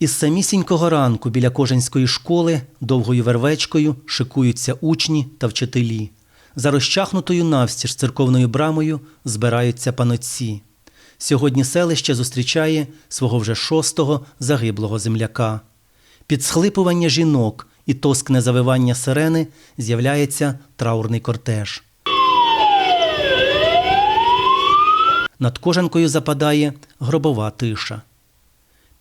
Із самісінького ранку біля коженської школи довгою вервечкою шикуються учні та вчителі. За розчахнутою навстіж церковною брамою збираються панотці. Сьогодні селище зустрічає свого вже шостого загиблого земляка. Під схлипування жінок і тоскне завивання сирени з'являється траурний кортеж. Над кожанкою западає гробова тиша.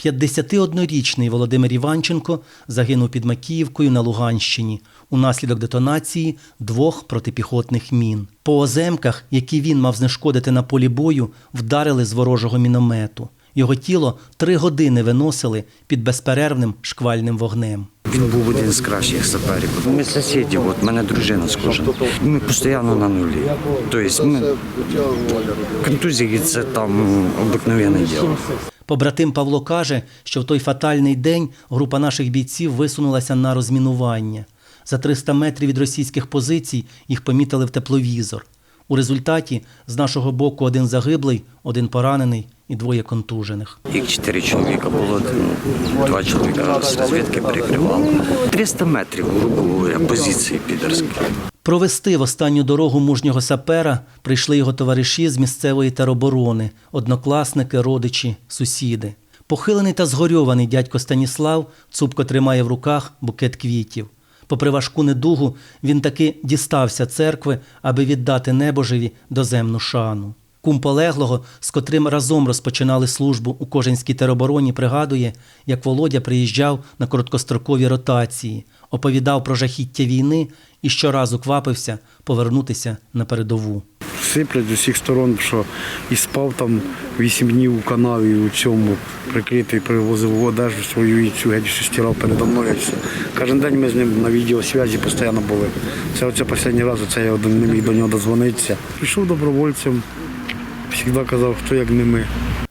51-річний Володимир Іванченко загинув під Макіївкою на Луганщині унаслідок детонації двох протипіхотних мін. По оземках, які він мав знешкодити на полі бою, вдарили з ворожого міномету. Його тіло три години виносили під безперервним шквальним вогнем. Він був один з кращих саперів. Ми сусіді, от мене дружина схожа. Ми постійно на нулі. Тобто ми контузії це там обикновенне діло. Побратим Павло каже, що в той фатальний день група наших бійців висунулася на розмінування. За 300 метрів від російських позицій їх помітили в тепловізор. У результаті з нашого боку один загиблий, один поранений і двоє контужених. Їх чотири чоловіка було, два чоловіка з розвідки перекривали. 300 метрів, грубо говоря, позиції підерські. Провести в останню дорогу мужнього сапера прийшли його товариші з місцевої тероборони, однокласники, родичі, сусіди. Похилений та згорьований дядько Станіслав цупко тримає в руках букет квітів. Попри важку недугу, він таки дістався церкви, аби віддати небожеві доземну шану. Кум полеглого, з котрим разом розпочинали службу у Коженській теробороні, пригадує, як Володя приїжджав на короткострокові ротації, оповідав про жахіття війни і щоразу квапився повернутися на передову. Сиплять з усіх сторон, що і спав там вісім днів у канаві у цьому прикритий, привозив одежу свою і цю геть що стирав передо мною. все. Кожен день ми з ним на відеосвязі постійно були. Це оце останній раз, оце я один не міг до нього дозвонитися. Пішов добровольцем, завжди казав, хто як не ми.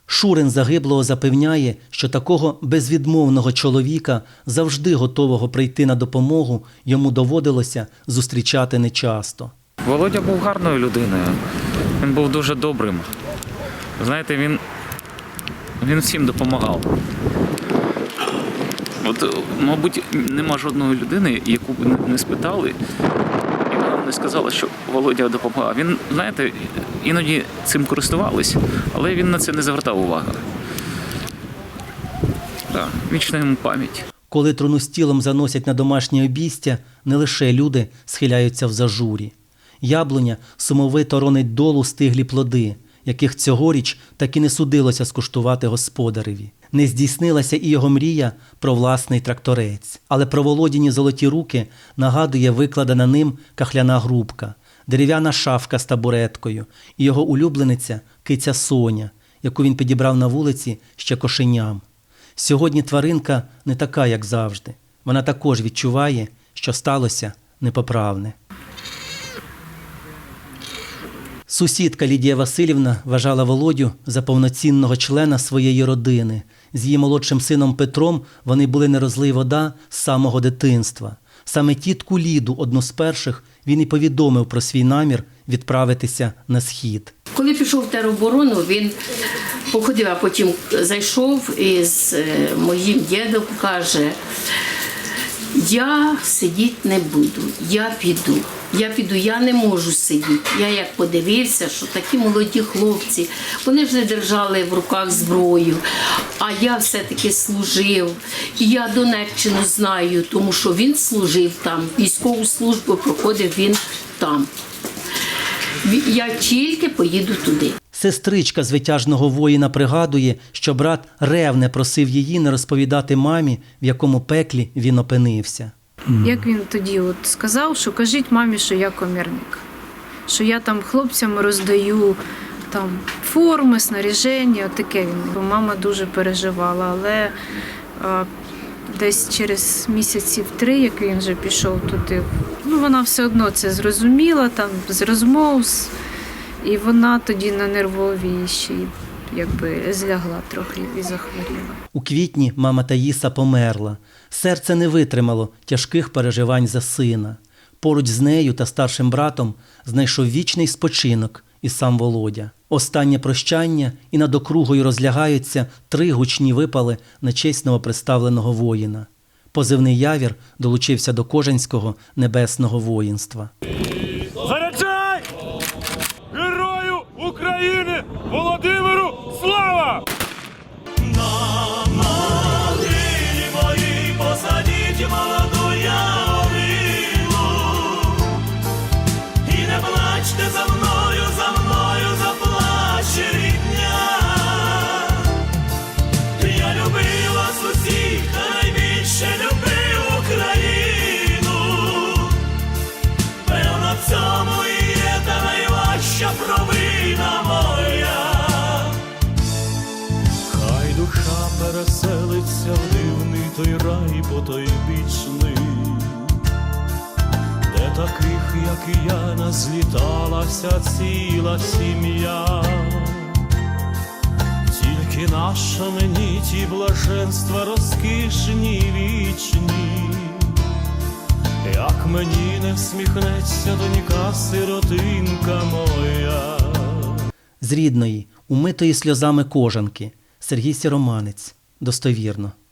Шурин загиблого запевняє, що такого безвідмовного чоловіка, завжди готового прийти на допомогу, йому доводилося зустрічати нечасто. Володя був гарною людиною. Він був дуже добрим. Знаєте, він, він всім допомагав. От, мабуть, нема жодної людини, яку б не- не спитали, не сказала, що Володя допомагав. Він, знаєте, іноді цим користувались, але він на це не звертав уваги. Так, вічна йому пам'ять. Коли труну з тілом заносять на домашнє обійстя, не лише люди схиляються в зажурі. Яблуня сумовито ронить долу стиглі плоди, яких цьогоріч так і не судилося скуштувати господареві. Не здійснилася і його мрія про власний тракторець. Але про Володіні золоті руки нагадує викладена ним кахляна грубка, дерев'яна шафка з табуреткою і його улюблениця киця Соня, яку він підібрав на вулиці ще кошеням. Сьогодні тваринка не така, як завжди. Вона також відчуває, що сталося непоправне. Сусідка Лідія Васильівна вважала Володю за повноцінного члена своєї родини. З її молодшим сином Петром вони були не розлий вода з самого дитинства. Саме тітку Ліду, одну з перших, він і повідомив про свій намір відправитися на схід. Коли пішов в тероборону, він походив, а потім зайшов із е, моїм дідом, каже, я сидіти не буду, я піду. Я піду, я не можу сидіти. Я як подивився, що такі молоді хлопці, вони вже держали в руках зброю, а я все-таки служив. І я Донеччину знаю, тому що він служив там, військову службу проходив він там. Я тільки поїду туди. Сестричка звитяжного воїна пригадує, що брат ревне просив її не розповідати мамі, в якому пеклі він опинився. Як він тоді от сказав, що кажіть мамі, що я комірник, що я там хлопцям роздаю там форми, снаряження, таке він. Бо Мама дуже переживала, але а, десь через місяців три, як він вже пішов туди, ну вона все одно це зрозуміла, там з розмов, з- і вона тоді на нервовій ще якби злягла трохи і захворіла. У квітні мама Таїса померла. Серце не витримало тяжких переживань за сина. Поруч з нею та старшим братом знайшов вічний спочинок і сам Володя. Останнє прощання і над округою розлягаються три гучні випали на честь новоприставленого воїна. Позивний явір долучився до Кожанського небесного воїнства. Той рай потойбічний, де таких, як і я, назліталася ціла сім'я. Тільки наша мені ті блаженства розкішні вічні. Як мені не всміхнеться донька сиротинка моя. З рідної, умитої сльозами кожанки Сергій Сіроманець. Достовірно.